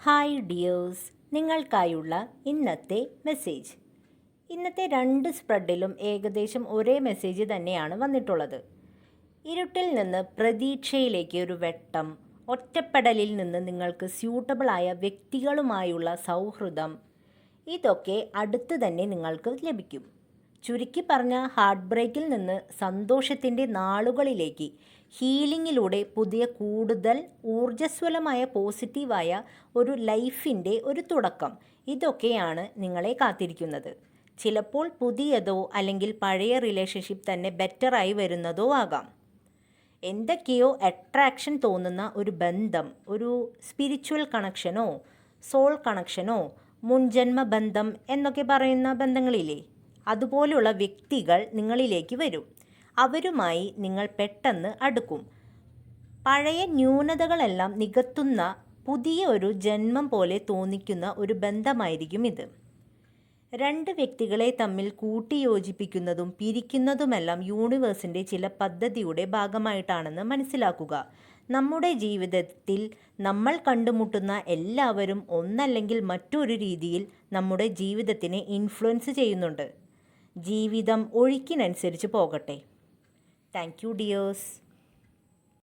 Hi dears നിങ്ങൾക്കായുള്ള ഇന്നത്തെ message ഇന്നത്തെ രണ്ട് സ്പ്രെഡിലും ഏകദേശം ഒരേ മെസ്സേജ് തന്നെയാണ് വന്നിട്ടുള്ളത്. ഇരുട്ടിൽ നിന്ന് പ്രതീക്ഷയിലേക്ക് ഒരു വെട്ടം ഒറ്റപ്പെടലിൽ നിന്ന് നിങ്ങൾക്ക് സ്യൂട്ടബിളായ വ്യക്തികളുമായുള്ള സൗഹൃദം ഇതൊക്കെ അടുത്ത് തന്നെ നിങ്ങൾക്ക് ലഭിക്കും. ചുരുക്കി പറഞ്ഞ ഹാർട്ട് ബ്രേക്കിൽ നിന്ന് സന്തോഷത്തിന്റെ നാളുകളിലേക്ക് ഹീലിങ്ങിലൂടെ പുതിയ കൂടുതൽ ഊർജസ്വലമായ പോസിറ്റീവായ ഒരു ലൈഫിന്റെ ഒരു തുടക്കം. ഇതൊക്കെയാണ് നിങ്ങളെ കാത്തിരിക്കുന്നത്. ചിലപ്പോൾ പുതിയതോ അല്ലെങ്കിൽ പഴയ റിലേഷൻഷിപ്പ് തന്നെ ബെറ്ററായി വരുന്നതോ ആകാം. എന്തൊക്കെയോ അട്രാക്ഷൻ തോന്നുന്ന ഒരു ബന്ധം ഒരു സ്പിരിച്വൽ കണക്ഷനോ സോൾ കണക്ഷനോ മുൻജന്മ ബന്ധം എന്നൊക്കെ പറയുന്ന ബന്ധങ്ങളില്ലേ? അതുപോലുള്ള വ്യക്തികൾ നിങ്ങളിലേക്ക് വരും. അവരുമായി നിങ്ങൾ പെട്ടെന്ന് അടുക്കും. പഴയ ന്യൂനതകളെല്ലാം നികത്തുന്ന പുതിയ ഒരു ജന്മം പോലെ തോന്നിക്കുന്ന ഒരു ബന്ധമായിരിക്കും ഇത്. രണ്ട് വ്യക്തികളെ തമ്മിൽ കൂട്ടിയോജിപ്പിക്കുന്നതും പിരിക്കുന്നതുമെല്ലാം യൂണിവേഴ്സിന്റെ ചില പദ്ധതിയുടെ ഭാഗമായിട്ടാണെന്ന് മനസ്സിലാക്കുക. നമ്മുടെ ജീവിതത്തിൽ നമ്മൾ കണ്ടുമുട്ടുന്ന എല്ലാവരും ഒന്നല്ലെങ്കിൽ മറ്റൊരു രീതിയിൽ നമ്മുടെ ജീവിതത്തിനെ ഇൻഫ്ലുവൻസ് ചെയ്യുന്നുണ്ട്. ജീവിതം ഒഴുക്കിനനുസരിച്ച് പോകട്ടെ. Thank you dears